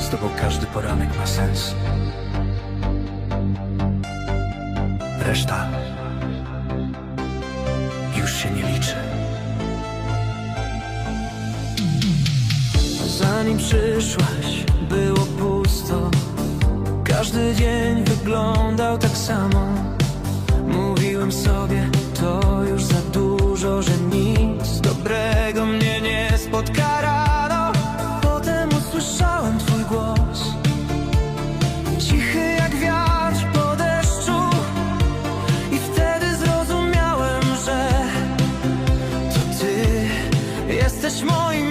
Z tobą każdy poranek ma sens. Reszta już się nie liczy. Zanim przyszłaś, było pusto. Każdy dzień wyglądał tak samo. Mówiłem sobie, 私も今